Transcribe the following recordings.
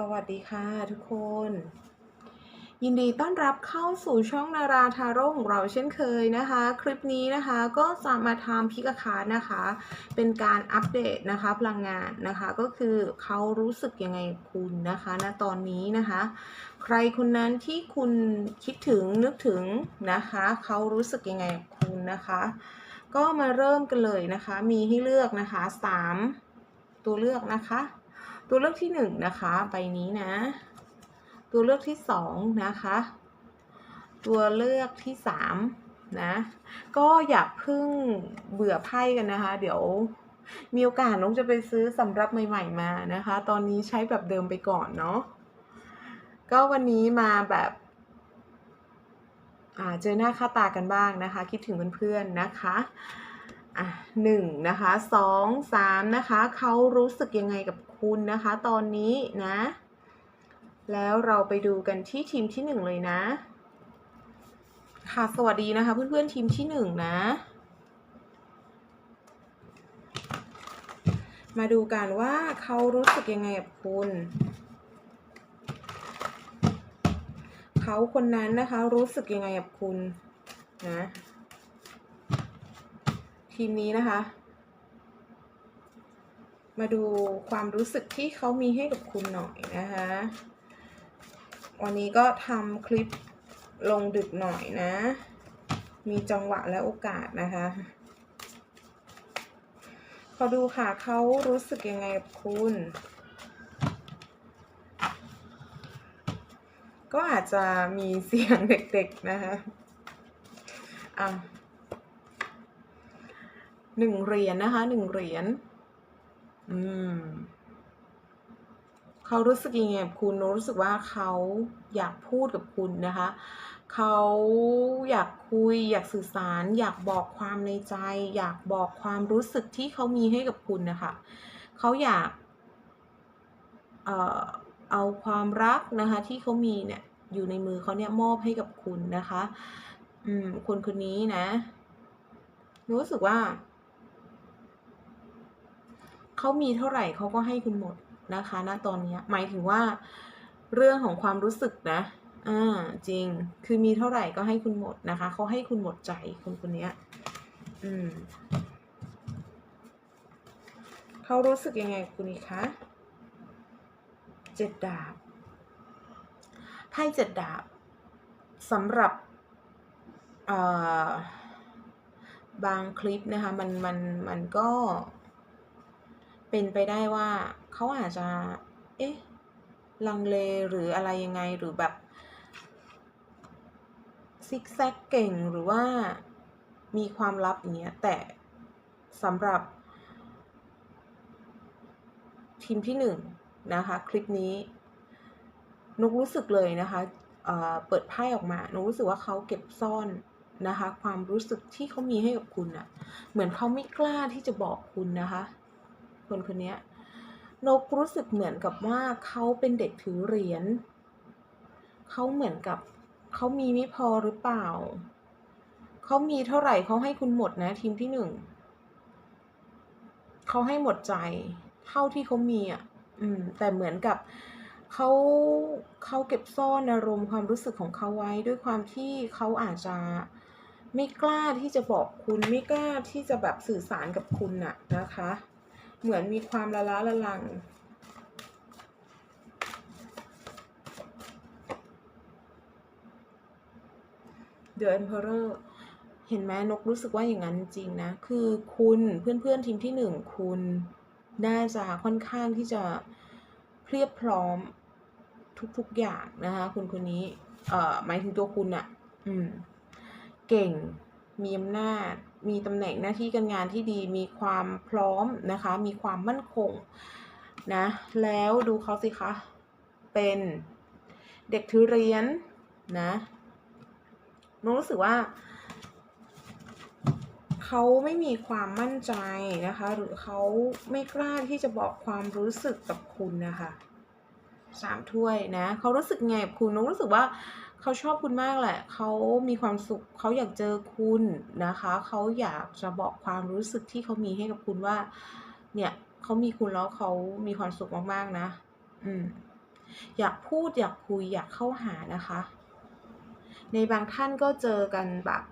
สวัสดีค่ะทุกคน ยินดีต้อนรับเข้าสู่ช่องนาราทาโร่ของเราเช่นเคยนะคะ คลิปนี้นะคะก็จะมาทำพิกคานะคะ เป็นการอัปเดตนะคะพลังงานนะคะ ก็คือเขารู้สึกยังไงคุณนะคะณตอนนี้นะคะ ใครคนนั้นที่คุณคิดถึงนึกถึงนะคะเขารู้สึกยังไงคุณนะคะ ก็มาเริ่มกันเลยนะคะ มีให้เลือกนะคะสามตัวเลือกนะคะ ตัวเลือกที่หนึ่งนะคะใบนี้นะ ตัวเลือกที่สองนะคะ ตัวเลือกที่สามนะก็อย่าเพิ่งเบื่อไพ่กันนะคะ เดี๋ยวมีโอกาสน้องจะไปซื้อสำรับใหม่ ๆ มานะคะ ตอนนี้ใช้แบบเดิมไปก่อนเนาะก็วันนี้มาแบบเจอหน้าค่าตากันบ้างนะคะ คิดถึงเพื่อนๆนะคะอะหนึ่งนะคะสองสามนะคะ เขารู้สึกยังไงกับ คุณนะคะ ตอนนี้นะ แล้วเราไปดูกันที่ทีมที่หนึ่งเลยนะ ค่ะสวัสดีนะคะ เพื่อนๆทีมที่หนึ่งนะ มาดูกันว่าเขารู้สึกยังไงกับคุณเขาคนนั้นนะคะรู้สึกยังไงกับคุณนะทีมนี้นะคะ มาดูความรู้สึกที่เขามีให้กับคุณหน่อยนะคะ วันนี้ก็ทำคลิปลงดึกหน่อยนะ มีจังหวะและโอกาสนะคะ ขอดูค่ะเขารู้สึกยังไงกับคุณ ก็อาจจะมีเสียงเด็กๆนะคะอะหนึ่งเหรียญนะคะหนึ่งเหรียญ อืม เขารู้สึกยังไงกับคุณรู้สึกว่าเขาอยากพูดกับคุณนะคะ เขาอยากคุย อยากสื่อสาร อยากบอกความในใจ อยากบอกความรู้สึกที่เขามีให้กับคุณนะคะ เขาอยาก เอ่อ เอาความรักนะคะ ที่เขามีเนี่ย อยู่ในมือเขาเนี่ยมอบให้กับคุณนะคะ อืมคนคนนี้นะ รู้สึกว่า เขามีเท่าไหร่เขาก็ให้คุณหมดนะคะณตอนนี้หมายถึงว่าเรื่องของความรู้สึกนะอ่าจริงคือมีเท่าไหร่ก็ให้คุณหมดนะคะเขาให้คุณหมดใจคนคนนี้อืมเขารู้สึกยังไงคุณอีกคะเจ็ดดาบไพ่เจ็ดดาบสำหรับอ่อบางคลิปนะคะมันมันมันก็ เป็นไปได้ว่าเขาอาจจะ เอ๊ะ ลังเลหรืออะไรยังไงหรือแบบ ซิกแซกเก่งหรือว่ามีความลับอย่างเงี้ย แต่สำหรับ ทีมที่หนึ่งนะคะ คลิปนี้ นุกรู้สึกเลยนะคะเเปิดไพ่ออกมานุกรู้สึกว่าเขาเก็บซ่อนนะคะ ความรู้สึกที่เขามีให้กับคุณอะเหมือนเขาไม่กล้าที่จะบอกคุณนะคะ คนคนนี้นกรู้สึกเหมือนกับว่าเขาเป็นเด็กถือเหรียญเขาเหมือนกับเขามีไม่พอหรือเปล่า เขามีเท่าไหร่เขาให้คุณหมดนะทีมที่หนึ่งเขาให้หมดใจ เท่าที่เขามีอะ อืม แต่เหมือนกับเขาเขาเก็บซ่อนอารมณ์ความรู้สึกของเขาไว้ด้วยความที่เขาอาจจะไม่กล้าที่จะบอกคุณไม่กล้าที่จะแบบสื่อสารกับคุณน่ะนะคะ เหมือนมีความละล้าละลัง The Emperor เห็นไหมนกรู้สึกว่าอย่างนั้นจริงนะ คือคุณเพื่อนๆทีมที่หนึ่งคุณน่าจะค่อนข้างที่จะเพียบพร้อมทุกๆอย่างนะคะ คุณคนนี้ เอ่อหมายถึงตัวคุณอะอืม เก่งมีอำนาจ มีตำแหน่งหน้าที่การงานที่ดี มีความพร้อมนะคะ มีความมั่นคงนะ แล้วดูเขาสิคะ เป็นเด็กถือเหรียญนะนรู้สึกว่าเขาไม่มีความมั่นใจนะคะ หรือเขาไม่กล้าที่จะบอกความรู้สึกกับคุณนะคะสามถ้วยนะเขารู้สึกไงกับคุณนรู้สึกว่า เขาชอบคุณมากแหละ เขามีความสุข เขาอยากเจอคุณนะคะ เขาอยากจะบอกความรู้สึกที่เขามีให้กับคุณว่า เนี่ยเขามีคุณแล้วเขามีความสุขมากๆนะ อืม อยากพูดอยากคุยอยากเข้าหานะคะ ในบางท่านก็เจอกันแบบ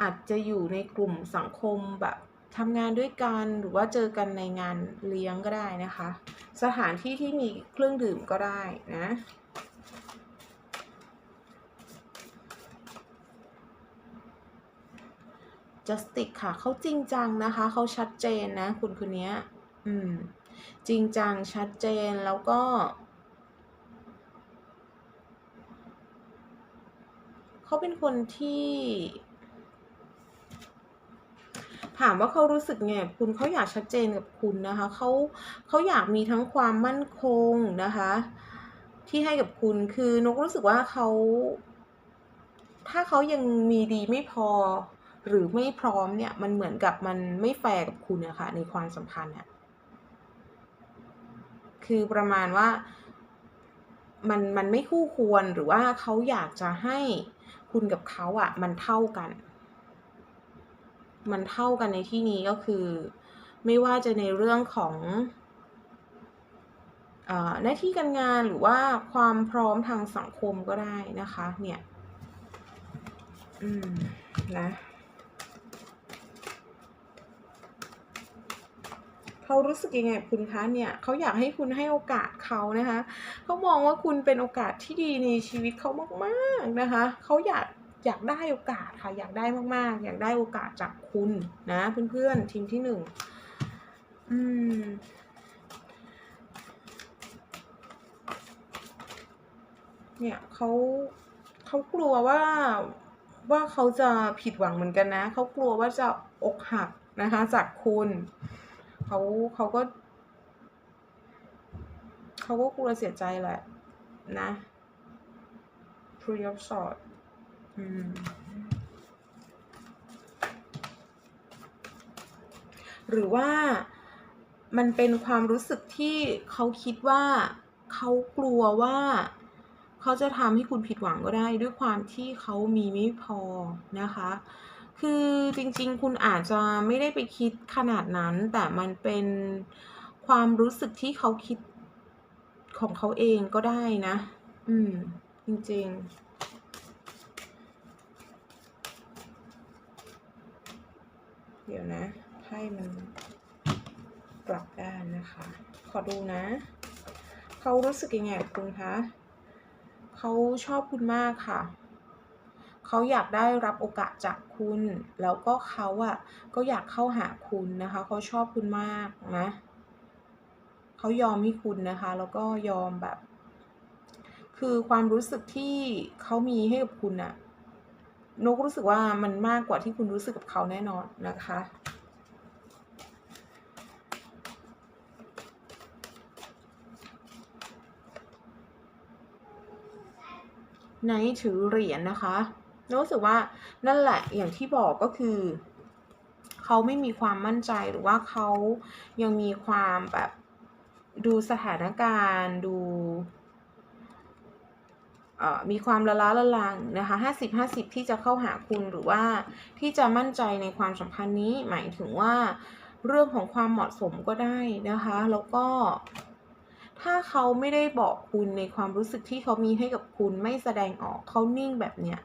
อาจจะอยู่ในกลุ่มสังคมแบบทำงานด้วยกันหรือว่าเจอกันในงานเลี้ยงก็ได้นะคะ สถานที่ที่มีเครื่องดื่มก็ได้นะ justice ค่ะ เขาจริงจังนะคะ เขาชัดเจนนะ คุณคนนี้อืม จริงจังชัดเจนแล้วก็ เขาเป็นคนที่ ถามว่าเขารู้สึกไงคุณเขาอยากชัดเจนกับคุณนะคะเขาเขาอยากมีทั้งความมั่นคงนะคะ ที่ให้กับคุณคือนกรู้สึกว่าเขาถ้าเขายังมีดีไม่พอ หรือไม่พร้อมเนี่ยมันเหมือนกับมันไม่แฟร์กับคุณนะคะในความสัมพันธ์อะคือประมาณว่ามันมันไม่คู่ควรหรือว่าเขาอยากจะให้คุณกับเขาอะมันเท่ากัน มันเท่ากันในที่นี้ก็คือ ไม่ว่าจะในเรื่องของอ่อหน้าที่การงานหรือว่าความพร้อมทางสังคมก็ได้นะคะ เนี่ย อืม นะ เขารู้สึกยังไงคุณคะเนี่ยเขาอยากให้คุณให้โอกาสเขานะคะเขามองว่าคุณเป็นโอกาสที่ดีในชีวิตเขามากๆนะคะเขาอยากอยากได้โอกาสค่ะอยากได้มากๆ อยากได้โอกาสจากคุณนะเพื่อนๆทีมที่หนึ่งอืมเนี่ยเขาเขากลัวว่าว่าเขาจะผิดหวังเหมือนกันนะเขากลัวว่าจะอกหักนะคะจากคุณ เขาเขาก็เขาก็กลัวเสียใจแหละ นะ Three of Swords อืมหรือว่ามันเป็นความรู้สึกที่เขาคิดว่าเขากลัวว่าเขาจะทำให้คุณผิดหวังก็ได้ด้วยความที่เขามีไม่พอนะคะ คือจริงๆ คุณอาจจะไม่ได้ไปคิดขนาดนั้น แต่มันเป็นความรู้สึกที่เขาคิดของเขาเองก็ได้นะ อืม จริงๆเดี๋ยวนะไพ่มันกลับด้านนะคะ ขอดูนะ เขารู้สึกยังไงกับคุณคะ เขาชอบคุณมากค่ะ เขาอยากได้รับโอกาสจากคุณ แล้วก็เขาอะก็อยากเข้าหาคุณนะคะ เขาชอบคุณมากนะเขายอมให้คุณนะคะ แล้วก็ยอมแบบ คือความรู้สึกที่เขามีให้กับคุณอะนกรู้สึกว่ามันมากกว่าที่คุณรู้สึกกับเขาแน่นอนนะคะไนถือเหรียญนะคะ รู้สึกว่านั่นแหละอย่างที่บอกก็คือเขาไม่มีความมั่นใจหรือว่าเขายังมีความแบบดูสถานการณ์ดูมีความละล้าละลังนะคะห้าสิบห้าสิบที่จะเข้าหาคุณหรือว่าที่จะมั่นใจในความสัมพันธ์นี้ หมายถึงว่าเรื่องของความเหมาะสมก็ได้นะคะ แล้วก็ ถ้าเขาไม่ได้บอกคุณในความรู้สึกที่เขามีให้กับคุณไม่แสดงออกเขานิ่งแบบเนี้ย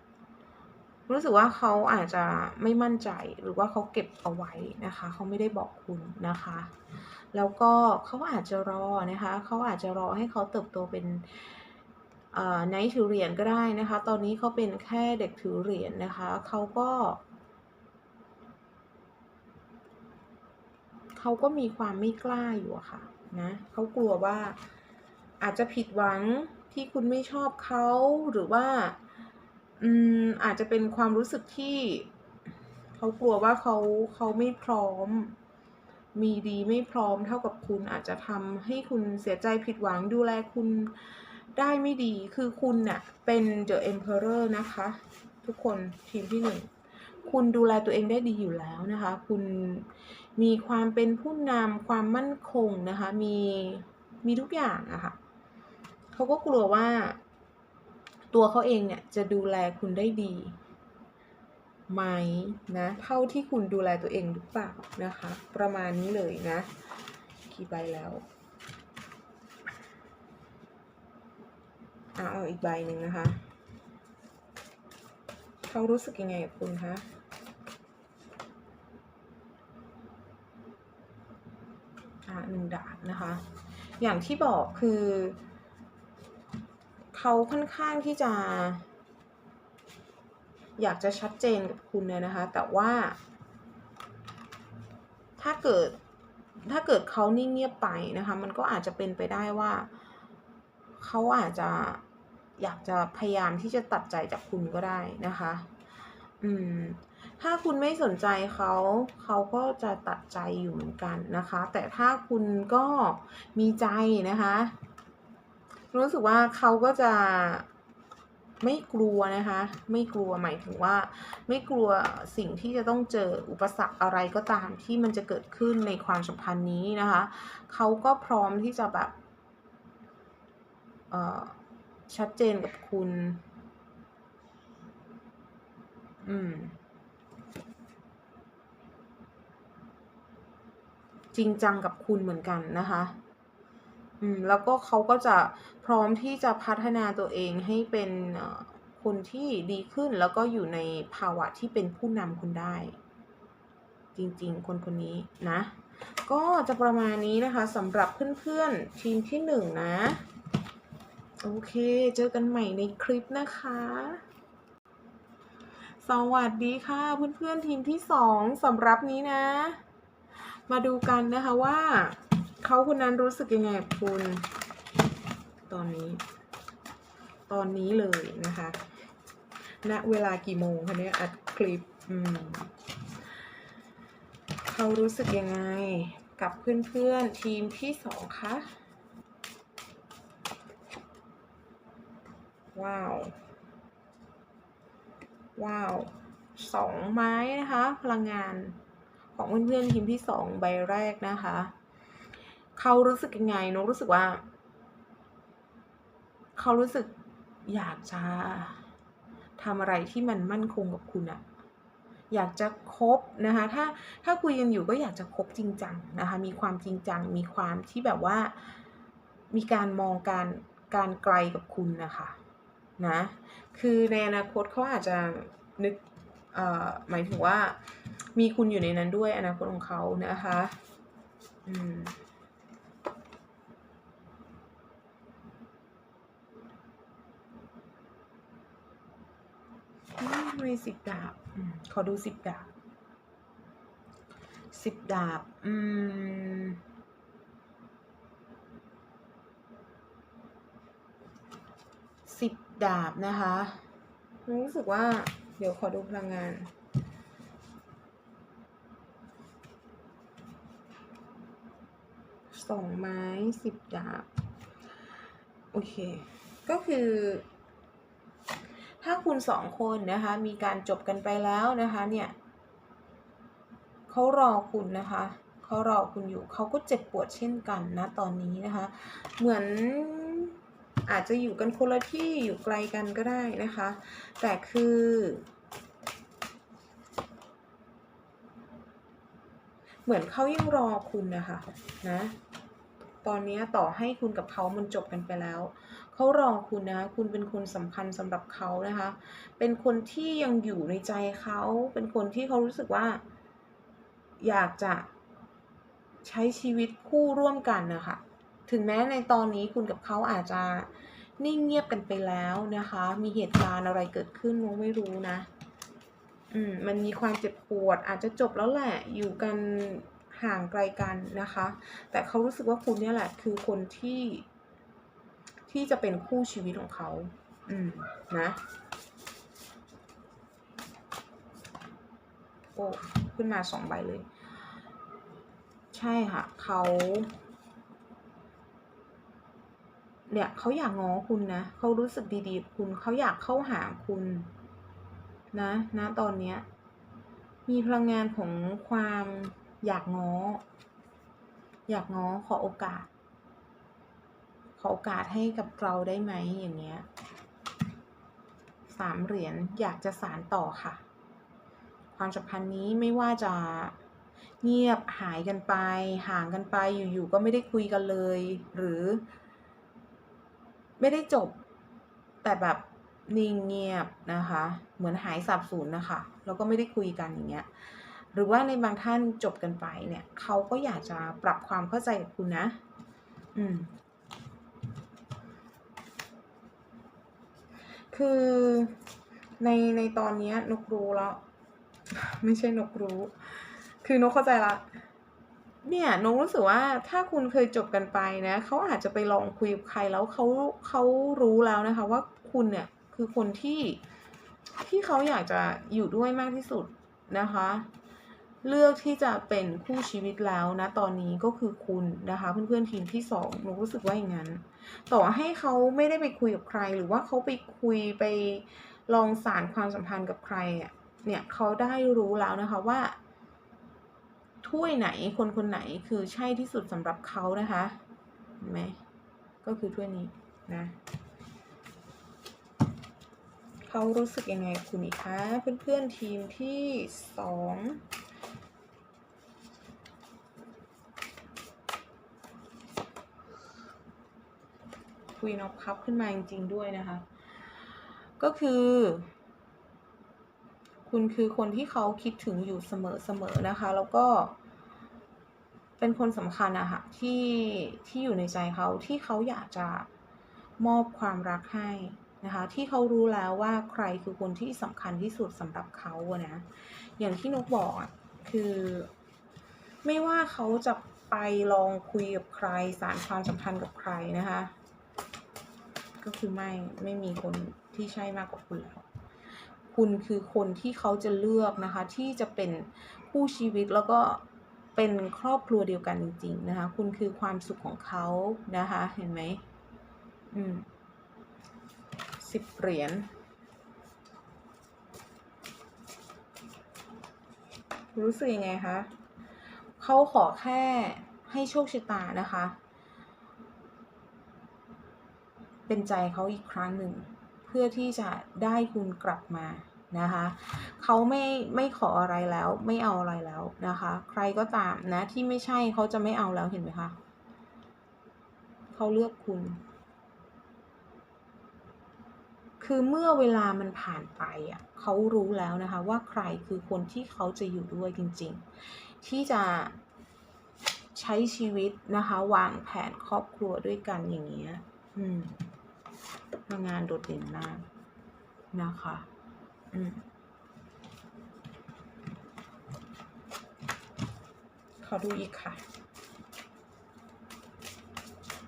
รู้สึกว่าเขาอาจจะไม่มั่นใจหรือว่าเขาเก็บเอาไว้นะคะ เขาไม่ได้บอกคุณนะคะ แล้วก็เขาอาจจะรอนะคะเขาอาจจะรอให้เขาเติบโตเป็นไนท์ถือเหรียญก็ได้นะคะ ตอนนี้เขาเป็นแค่เด็กถือเหรียญนะคะ เขาก็เขาก็มีความไม่กล้าอยู่อะค่ะนะเขากลัวว่าอาจจะผิดหวังที่คุณไม่ชอบเขาหรือว่า อืมอาจจะเป็นความรู้สึกที่เขากลัวว่าเขาเขาไม่พร้อม มีดีไม่พร้อมเท่ากับคุณอาจจะทำให้คุณเสียใจผิดหวังดูแลคุณได้ไม่ดีคือคุณเน่ะเป็น The Emperor นะคะ ทุกคนทีมที่หนึ่งคุณดูแลตัวเองได้ดีอยู่แล้วนะคะ คุณมีความเป็นผู้นำความมั่นคงนะคะ มีมีทุกอย่างอะค่ะเขาก็กลัวว่า ตัวเขาเองเนี่ยจะดูแลคุณได้ดีไหมนะ เท่าที่คุณดูแลตัวเองหรือเปล่านะคะ ประมาณนี้เลยนะกี่ใบแล้วอะเอาอีกใบหนึ่งนะคะเขารู้สึกยังไงกับคุณคะอะหนึ่งดาบนะคะ อย่างที่บอกคือ เขาค่อนข้างที่จะ อยากจะชัดเจนกับคุณเลยนะคะ แต่ว่า ถ้าเกิดถ้าเกิดเขานิ่งเงียบไปนะคะ มันก็อาจจะเป็นไปได้ว่า เขาอาจจะอยากจะพยายามที่จะตัดใจจากคุณก็ได้นะคะ อืม ถ้าคุณไม่สนใจเขา เขาก็จะตัดใจอยู่เหมือนกันนะคะ แต่ถ้าคุณก็มีใจนะคะ รู้สึกว่าเขาก็จะไม่กลัวนะคะ ไม่กลัวหมายถึงว่า ไม่กลัวสิ่งที่จะต้องเจออุปสรรคอะไรก็ตามที่มันจะเกิดขึ้นในความสัมพันธ์นี้นะคะเขาก็พร้อมที่จะแบบชัดเจนกับคุณ อืม จริงจังกับคุณเหมือนกันนะคะ อืมแล้วก็เขาก็จะพร้อมที่จะพัฒนาตัวเองให้เป็นคนที่ดีขึ้นแล้วก็อยู่ในภาวะที่เป็นผู้นำคุณได้ จริงๆ คนคนนี้นะ ก็จะประมาณนี้นะคะสำหรับเพื่อนๆ ทีมที่หนึ่งนะ โอเค เจอกันใหม่ในคลิปนะคะ สวัสดีค่ะ เพื่อนๆ ทีมที่สองสำหรับนี้นะ มาดูกันนะคะว่า เขาคนนั้นรู้สึกยังไงกับคุณ ตอนนี้ ตอนนี้เลยนะคะ ณ เวลากี่โมงคะเนี่ยอัดคลิป อืม เขารู้สึกยังไงกับเพื่อนๆ ทีมที่สองคะ ว้าว ว้าวสองไม้นะคะ พลังงานของเพื่อนๆ ทีมที่สองใบแรกนะคะ เขารู้สึกยังไงนกรู้สึกว่า เขารู้สึกอยากจะทำอะไรที่มันมั่นคงกับคุณอะอยากจะคบนะคะถ้าถ้าคุยกันอยู่ก็อยากจะคบจริงจังนะคะมีความจริงจัง มีความที่แบบว่า มีการมองการการไกลกับคุณนะคะนะคือในอนาคตเขาอาจจะนึกหมายถึงว่ามีคุณอยู่ในนั้นด้วยอนาคตของเขานะคะ อืม อืมทำ ไมสิบดาบขอดูสิบดาบสิบดาบ อืม สิบดาบนะคะ รู้สึกว่า เดี๋ยวขอดูพลังงานสองไม้สิบดาบ โอเค ก็คือ ถ้าคุณสองคนนะคะมีการจบกันไปแล้วนะคะเนี่ยเขารอคุณนะคะเขารอคุณอยู่เขาก็เจ็บปวดเช่นกันนะตอนนี้นะคะ เหมือนอาจจะอยู่กันคนละที่อยู่ไกลกันก็ได้นะคะ แต่คือเหมือนเขายังรอคุณนะคะนะตอนนี้ต่อให้คุณกับเขามันจบกันไปแล้ว เขารอคุณนะคะคุณเป็นคนสำคัญสำหรับเขานะคะ เป็นคนที่ยังอยู่ในใจเขา เป็นคนที่เขารู้สึกว่า อยากจะใช้ชีวิตคู่ร่วมกันนะคะ ถึงแม้ในตอนนี้คุณกับเขาอาจจะนิ่งเงียบกันไปแล้วนะคะ มีเหตุการณ์อะไรเกิดขึ้นเราไม่รู้นะ อืม มันมีความเจ็บปวด อาจจะจบแล้วแหละ อยู่กันห่างไกลกันนะคะ แต่เขารู้สึกว่าคุณเนี่ยแหละ คือคนที่ ที่จะเป็นคู่ชีวิตของเขา อืม นะ โอ้ ขึ้นมาสองใบเลย ใช่ค่ะ เขาเนี่ยเขาอยากง้อคุณนะ เขารู้สึกดีๆ คุณ เขาอยากเข้าหาคุณ นะนะตอนเนี้ย มีพลังงานของความอยากง้อ อยากง้อขอโอกาส ขอโอกาสให้กับเราได้ไหมอย่างเงี้ยสามเหรียญอยากจะสารต่อค่ะ ความสัมพันธ์นี้ไม่ว่าจะเงียบหายกันไป ห่างกันไปอยู่ๆก็ไม่ได้คุยกันเลย หรือ ไม่ได้จบ แต่แบบนิ่งเงียบนะคะ เหมือนหายสาบสูญนะคะ แล้วก็ไม่ได้คุยกันอย่างเงี้ยหรือว่าในบางท่านจบกันไปเนี่ยเขาก็อยากจะปรับความเข้าใจกับคุณนะ อืม คือในในตอนนี้นกรู้แล้ว ไม่ใช่นกรู้ คือนกเข้าใจละเนี่ยนกรู้สึกว่าถ้าคุณเคยจบกันไปนะเขาอาจจะไปลองคุยกับใครแล้วเขาเขารู้แล้วนะคะ ว่าคุณเนี่ยคือคนที่ที่เขาอยากจะอยู่ด้วยมากที่สุดนะคะ เลือกที่จะเป็นคู่ชีวิตแล้วนะตอนนี้ก็คือคุณนะคะ เพื่อนๆทีมที่สองหนูรู้สึกว่าอย่างนั้น ต่อให้เขาไม่ได้ไปคุยกับใคร หรือว่าเขาไปคุยไปลองสารความสัมพันธ์กับใครอะเนี่ยเขาได้รู้แล้วนะคะว่าถ้วยไหนคนคนไหนคือใช่ที่สุดสำหรับเขานะคะเห็นไหมก็คือถ้วยนี้นะเขารู้สึกยังไงคุณอีกคะเพื่อนๆทีมที่สอง คุยนอกคับขึ้นมาจริง ๆ ด้วยนะคะ ก็คือ คุณคือคนที่เขาคิดถึงอยู่เสมอๆนะคะ แล้วก็เป็นคนสำคัญอะค่ะที่ที่อยู่ในใจเขาที่เขาอยากจะมอบความรักให้นะคะ ที่เขารู้แล้วว่าใครคือคนที่สำคัญที่สุดสำหรับเขาอะนะ อย่างที่นกบอกอะคือ ไม่ว่าเขาจะไปลองคุยกับใครสารความสัมพันธ์กับใครนะคะ ก็คือไม่ไม่มีคนที่ใช่มากกว่าคุณแล้ว คุณคือคนที่เขาจะเลือกนะคะ ที่จะเป็นคู่ชีวิตแล้วก็เป็นครอบครัวเดียวกันจริงๆนะคะ คุณคือความสุขของเขานะคะ เห็นไหมอืมสิบเหรียญรู้สึกยังไงคะเขาขอแค่ให้โชคชะตานะคะ เป็นใจเขาอีกครั้งหนึ่ง เพื่อที่จะได้คุณกลับมานะคะเขาไม่ไม่ขออะไรแล้วไม่เอาอะไรแล้วนะคะ ใครก็ตามนะที่ไม่ใช่เขาจะไม่เอาแล้วเห็นไหมคะเขาเลือกคุณ คือเมื่อเวลามันผ่านไปอะเขารู้แล้วนะคะว่าใครคือคนที่เขาจะอยู่ด้วยจริง ๆ ที่จะใช้ชีวิตนะคะ วางแผนครอบครัวด้วยกันอย่างเงี้ย อืม งานโดดเด่นมากนะคะ อืมขอดูอีกค่ะ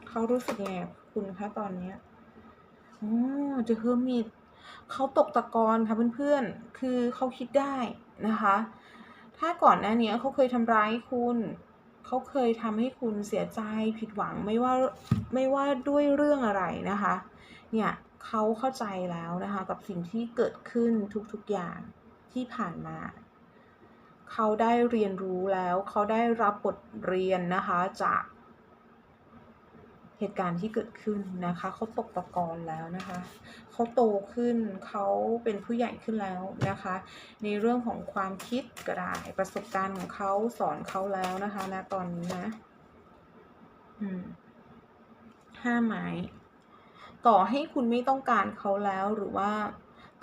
เขารู้สึกไงบคุณคะตอนเนี้ยอ๋อ The Hermit เขาตกตะกอนค่ะเพื่อนๆ คือเขาคิดได้นะคะ ถ้าก่อนหน้านี้เขาเคยทำร้ายคุณ เขาเคยทำให้คุณเสียใจผิดหวังไม่ว่าไม่ว่าด้วยเรื่องอะไรนะคะ เนี่ยเขาเข้าใจแล้วนะคะกับสิ่งที่เกิดขึ้นทุกๆอย่างที่ผ่านมาเขาได้เรียนรู้แล้วเขาได้รับบทเรียนนะคะจากเหตุการณ์ที่เกิดขึ้นนะคะเขาตกตะกอนแล้วนะคะเขาโตขึ้นเขาเป็นผู้ใหญ่ขึ้นแล้วนะคะ ในเรื่องของความคิดก็ได้ประสบการณ์ของเขาสอนเขาแล้วนะคะณตอนนี้นะห้าไม้ ต่อให้คุณไม่ต้องการเขาแล้วหรือว่า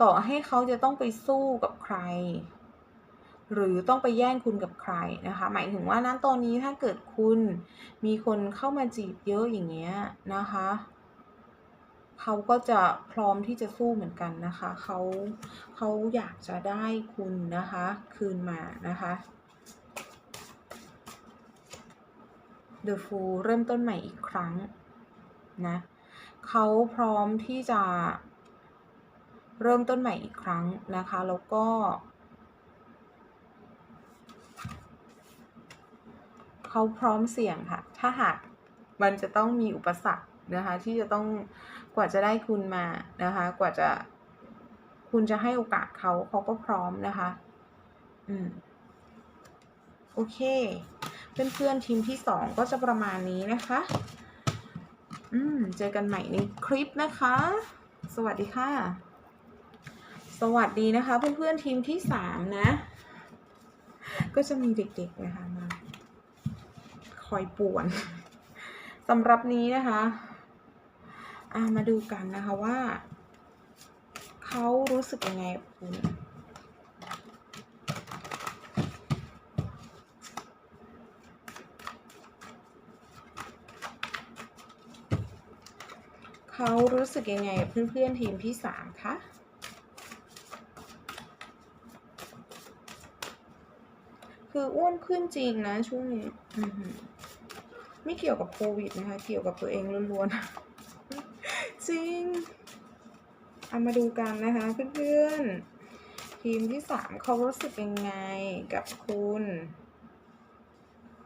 ต่อให้เขาจะต้องไปสู้กับใคร หรือต้องไปแย่งคุณกับใครนะคะ หมายถึงว่าณตอนนี้ถ้าเกิดคุณมีคนเข้ามาจีบเยอะอย่างเงี้ยนะคะเขาก็จะพร้อมที่จะสู้เหมือนกันนะคะ เขาเขาอยากจะได้คุณนะคะ คืนมานะคะ The Fool เริ่มต้นใหม่อีกครั้งนะ เขาพร้อมที่จะเริ่มต้นใหม่อีกครั้งนะคะ แล้วก็เขาพร้อมเสี่ยงค่ะ ถ้าหากมันจะต้องมีอุปสรรคนะคะ ที่จะต้องกว่าจะได้คุณมานะคะ กว่าจะคุณจะให้โอกาสเขาเขาก็พร้อมนะคะ อืม โอเค เพื่อนๆทีมที่สองก็จะประมาณนี้นะคะ อืมเจอกันใหม่ในคลิปนะคะ สวัสดีค่ะ สวัสดีนะคะ เพื่อนๆทีมที่สามนะ ก็จะมีเด็กๆนะคะมาคอยป่วนสำหรับนี้นะคะอามาดูกันนะคะว่า เขารู้สึกยังไงกับคุณ เขารู้สึกยังไงกับเพื่อนๆทีมที่สามคะคืออ้วนขึ้นจริงนะช่วงนี้ไม่เกี่ยวกับโควิดนะคะ เกี่ยวกับตัวเองล้วนๆ จริง เอามาดูกันนะคะเพื่อนๆ ทีมที่สามเขารู้สึกยังไงกับคุณ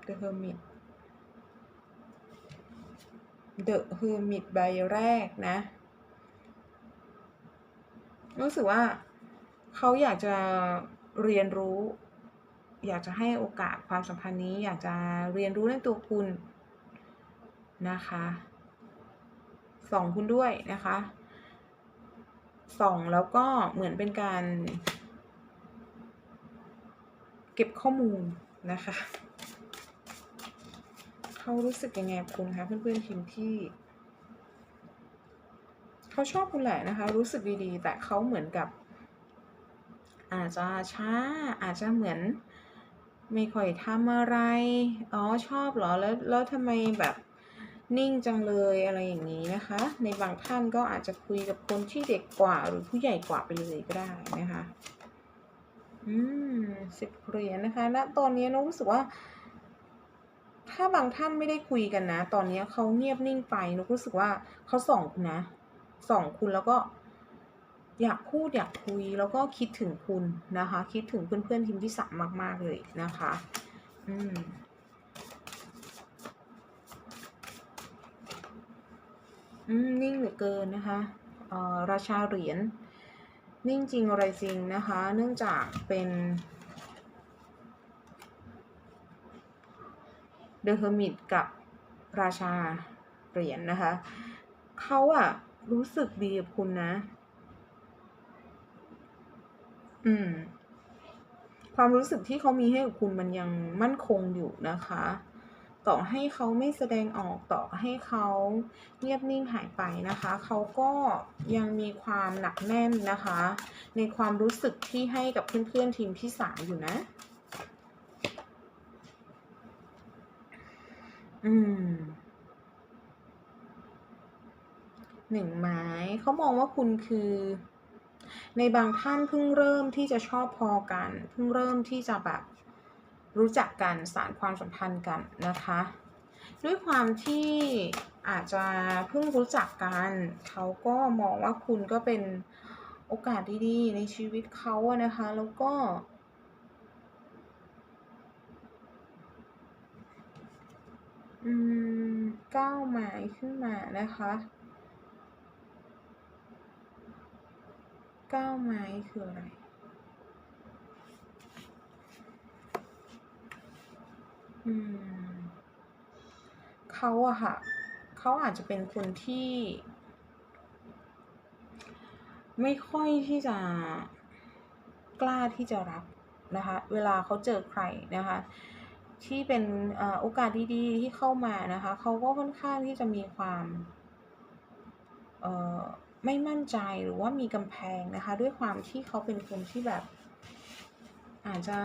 The Hermit The Hermit ใบแรกนะ รู้สึกว่าเขาอยากจะเรียนรู้ อยากจะให้โอกาสความสัมพันธ์นี้ อยากจะเรียนรู้ในตัวคุณนะคะส่องคุณด้วยนะคะส่องแล้วก็เหมือนเป็นการ เก็บข้อมูลนะคะ เขารู้สึกยังไงกับคุณคะเพื่อนๆทีมที่เขาชอบคุณแหละนะคะ รู้สึกดีๆ แต่เขาเหมือนกับ อาจจะช้าอาจจะเหมือน ไม่ค่อยทำอะไร อ๋อชอบเหรอแล้วแล้วทำไมแบบนิ่งจังเลยอะไรอย่างนี้นะคะ ในบางท่านก็อาจจะคุยกับคนที่เด็กกว่า หรือผู้ใหญ่กว่าไปเลยก็ได้นะคะ อืมสิบเหรียญนะคะณตอนนี้น้องรู้สึกว่า ถ้าบางท่านไม่ได้คุยกันนะ ตอนนี้เขาเงียบนิ่งไปนุกรู้สึกว่าเขาส่องคุณนะส่องคุณแล้วก็ อยากพูดอยากคุยแล้วก็คิดถึงคุณนะคะ คิดถึงเพื่อนๆทีมที่สามมาก ๆ เลยนะคะ อืมอืมนิ่งเหลือเกินนะคะเอ่อราชาเหรียญนิ่งจริงอะไรจริงนะคะ เนื่องจากเป็น The Hermit กับราชาเหรียญนนะคะ เขาอะรู้สึกดีกับคุณนะ อืม ความรู้สึกที่เขามีให้กับคุณมันยังมั่นคงอยู่นะคะ ต่อให้เขาไม่แสดงออกต่อให้เขาเงียบนิ่งหายไปนะคะ เขาก็ยังมีความหนักแน่นนะคะ ในความรู้สึกที่ให้กับเพื่อนๆทีมที่สามอยู่นะ อืม หนึ่งไม้ เขามองว่าคุณคือ ในบางท่านเพิ่งเริ่มที่จะชอบพอกัน เพิ่งเริ่มที่จะแบบรู้จักกันสารความสัมพันธ์กันนะคะ ด้วยความที่อาจจะเพิ่งรู้จักกัน เขาก็มองว่าคุณก็เป็นโอกาสดีๆ ในชีวิตเขาอะนะคะ แล้วก็ อืมก้าวไม้ขึ้นมานะคะก้าวไม้คืออะไรอืมเขาอะค่ะเขาอาจจะเป็นคนที่ ไม่ค่อยที่จะกล้าที่จะรับนะคะ เวลาเขาเจอใครนะคะ ที่เป็นโอกาสดีๆ ที่เข้ามานะคะเขาก็ค่อนข้างที่จะมีความไม่มั่นใจหรือว่ามีกำแพงนะคะ ด้วยความที่เขาเป็นคนที่แบบ อาจจะ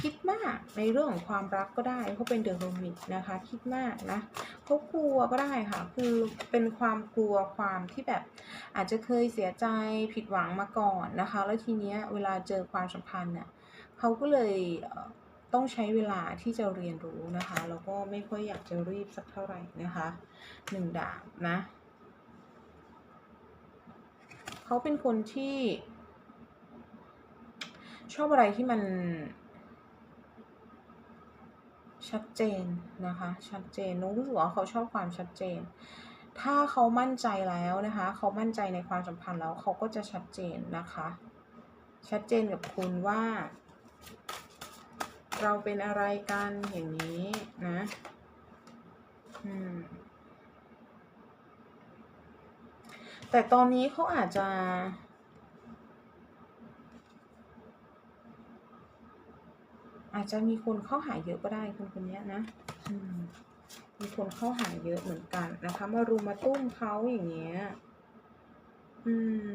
คิดมากในเรื่องของความรักก็ได้เขาเป็นเดอะ h ฮ r มิ t นะคะ คิดมากนะเขากลัวก็ได้ค่ะ คือเป็นความกลัวความที่แบบ อาจจะเคยเสียใจผิดหวังมาก่อนนะคะ แล้วทีเนี้ยเวลาเจอความสัมพันธ์เนี่ยเขาก็เลย ต้องใช้เวลาที่จะเรียนรู้นะคะ แล้วก็ไม่ค่อยอยากจะรีบสักเท่าไหร่นะคะหนึ่งดาบนะเขาเป็นคนที่ ชอบอะไรที่มัน ชัดเจนนะคะ ชัดเจนนุ้รู้สึกว่าเขาชอบความชัดเจน ถ้าเขามั่นใจแล้วนะคะ เขามั่นใจในความสัมพันธ์แล้วเขาก็จะชัดเจนนะคะ ชัดเจนกับคุณว่า เราเป็นอะไรกันอย่างนี้นะอืมแต่ตอนนี้เขาอาจจะอาจจะมีคนเข้าหาเยอะก็ได้คนคนนี้นะมมีคนเข้าหาเยอะเหมือนกันนะคะ มารุมมาตุ้มเขาอย่างเงี้ย อืม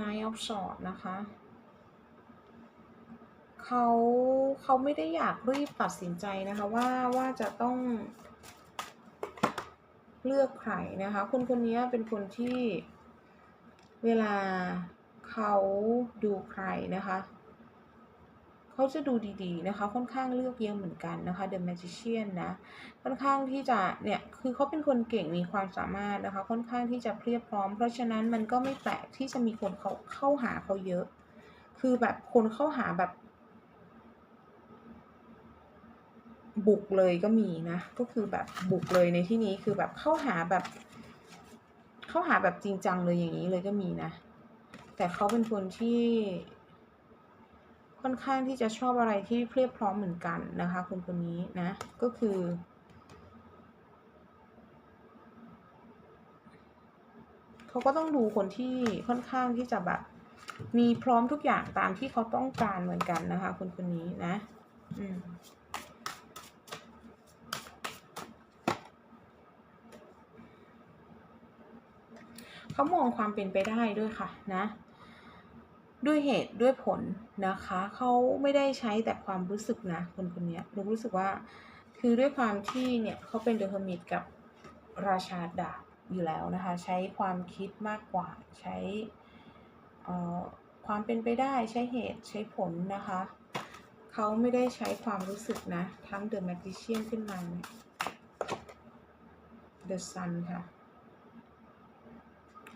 n i g h t of Swords นะคะเขาเขาไม่ได้อยากรีบตัดสินใจนะคะว่าว่าจะต้องเลือกใครนะคะ คนคนนี้เป็นคนที่เวลาเขาดูใครนะคะ เขาจะดูดีๆนะคะ ค่อนข้างเลือกเยอะเหมือนกันนะคะ The Magician นะ ค่อนข้างที่จะเนี่ย คือเขาเป็นคนเก่งมีความสามารถนะคะ ค่อนข้างที่จะเพียบพร้อม เพราะฉะนั้นมันก็ไม่แปลกที่จะมีคนเขาเข้าหาเขาเยอะ คือแบบคนเข้าหาแบบบุกเลยก็มีนะ ก็คือแบบบุกเลยในที่นี้คือแบบเข้าหาแบบ เข้าหาแบบจริงจังเลยอย่างนี้เลยก็มีนะ แต่เขาเป็นคนที่ ค่อนข้างที่จะชอบอะไรที่เพียบพร้อมเหมือนกันนะคะ คนคนนี้นะ ก็คือ เขาก็ต้องดูคนที่ค่อนข้างที่จะแบบ มีพร้อมทุกอย่างตามที่เขาต้องการเหมือนกันนะคะ คนคนนี้นะ อืมเขามองความเป็นไปได้ด้วยค่ะนะ ด้วยเหตุด้วยผลนะคะ เขาไม่ได้ใช้แต่ความรู้สึกนะคนคนนี้รู้รู้สึกว่า คือด้วยความที่เนี่ยเขาเป็นเดอะเฮอร์มิตกับราชาดาบอยู่แล้วนะคะ ใช้ความคิดมากกว่าใช้อ่อความเป็นไปได้ใช้เหตุใช้ผลนะคะ เขาไม่ได้ใช้ความรู้สึกนะ ทั้ง The Magician ขึ้นมาเนี่ย The Sun ค่ะ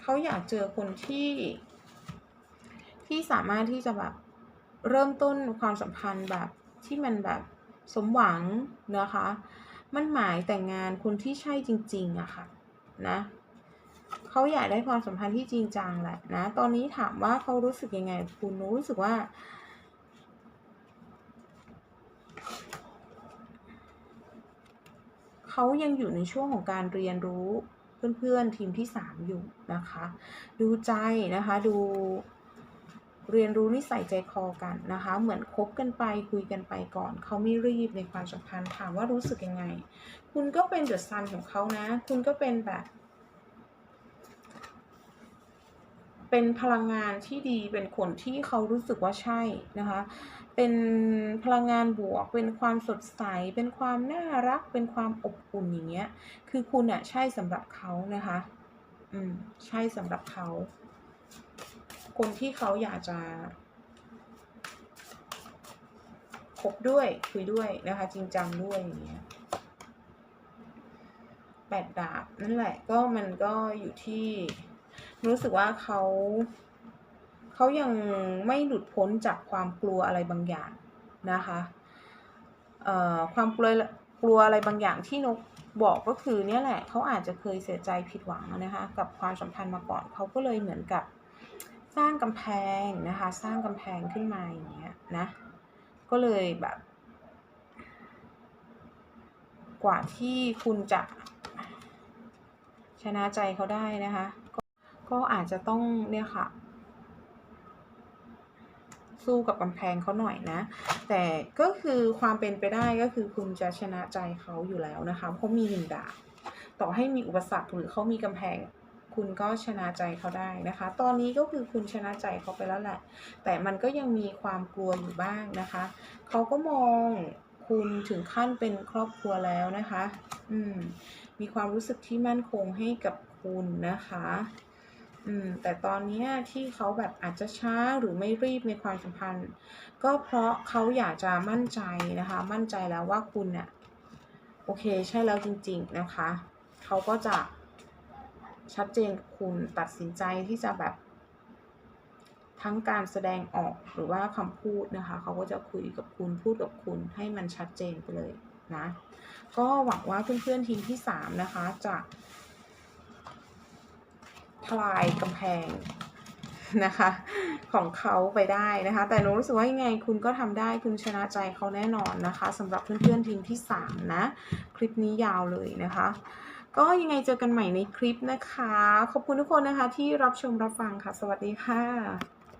เขาอยากเจอคนที่ ที่สามารถที่จะแบบเริ่มต้นความสัมพันธ์แบบที่มันแบบสมหวังนะคะ มันหมายแต่งงานคนที่ใช่จริงๆอะค่ะนะเขาอยากได้ความสัมพันธ์ที่จริงจังแหละนะ ตอนนี้ถามว่าเขารู้สึกยังไง คุณรู้สึกว่า เขายังอยู่ในช่วงของการเรียนรู้เพื่อนๆทีมที่สามอยู่นะคะ ดูใจนะคะ ดู เรียนรู้นิสัยใจคอกันนะคะ เหมือนคบกันไปคุยกันไปก่อน เขาไม่รีบในความสัมพันธ์ถามว่ารู้สึกยังไง คุณก็เป็นเดอะซันของเขานะ คุณก็เป็นแบบ เป็นพลังงานที่ดีเป็นคนที่เขารู้สึกว่าใช่นะคะ เป็นพลังงานบวก เป็นความสดใส เป็นความน่ารัก เป็นความอบอุ่นอย่างเงี้ย คือคุณอะใช่สำหรับเขานะคะ อืมใช่สำหรับเขา คนที่เขาอยากจะคบด้วยคุยด้วยนะคะ จริงจังด้วยอย่างเงี้ยแปดดาบนั่นแหละก็มันก็อยู่ที่ รู้สึกว่าเขาเขายังไม่หลุดพ้นจากความกลัวอะไรบางอย่างนะคะเอ่อความกลัวกลัวอะไรบางอย่างที่นกบอกก็คือเนี่ยแหละเขาอาจจะเคยเสียใจผิดหวังนะคะ กับความสัมพันธ์มาก่อนเขาก็เลยเหมือนกับ สร้างกำแพงนะคะ สร้างกำแพงขึ้นมาอย่างเงี้ยนะ ก็เลยแบบ กว่าที่คุณจะชนะใจเขาได้นะคะก็ก็อาจจะต้องเนี่ยค่ะ สู้กับกำแพงเขาหน่อยนะ แต่ก็คือความเป็นไปได้ก็คือคุณจะชนะใจเขาอยู่แล้วนะคะเพราะมีหนึ่งดาบต่อให้มีอุปสรรคหรือเขามีกำแพง คุณก็ชนะใจเขาได้นะคะ ตอนนี้ก็คือคุณชนะใจเขาไปแล้วแหละ แต่มันก็ยังมีความกลัวอยู่บ้างนะคะ เขาก็มองคุณถึงขั้นเป็นครอบครัวแล้วนะคะ อืม มีความรู้สึกที่มั่นคงให้กับคุณนะคะ อืม แต่ตอนนี้ที่เขาแบบอาจจะช้าหรือไม่รีบในความสัมพันธ์ ก็เพราะเขาอยากจะมั่นใจนะคะ มั่นใจแล้วว่าคุณเนี่ยโอเคใช่แล้วจริง ๆนะคะ เขาก็จะ ชัดเจนกับคุณตัดสินใจที่จะแบบ ทั้งการแสดงออกหรือว่าคำพูดนะคะ เขาก็จะคุยกับคุณพูดกับคุณให้มันชัดเจนไปเลยนะ ก็หวังว่าเพื่อนๆทีมที่สามนะคะ จะทลายกำแพงนะคะ ของเขาไปได้นะคะ แต่หนูรู้สึกว่ายังไงคุณก็ทำได้คุณชนะใจเขาแน่นอนนะคะสำหรับเพื่อนๆทีมที่สามนะ คลิปนี้ยาวเลยนะคะ ก็ยังไงเจอกันใหม่ในคลิปนะคะ ขอบคุณทุกคนนะคะที่รับชมรับฟังค่ะ สวัสดีค่ะ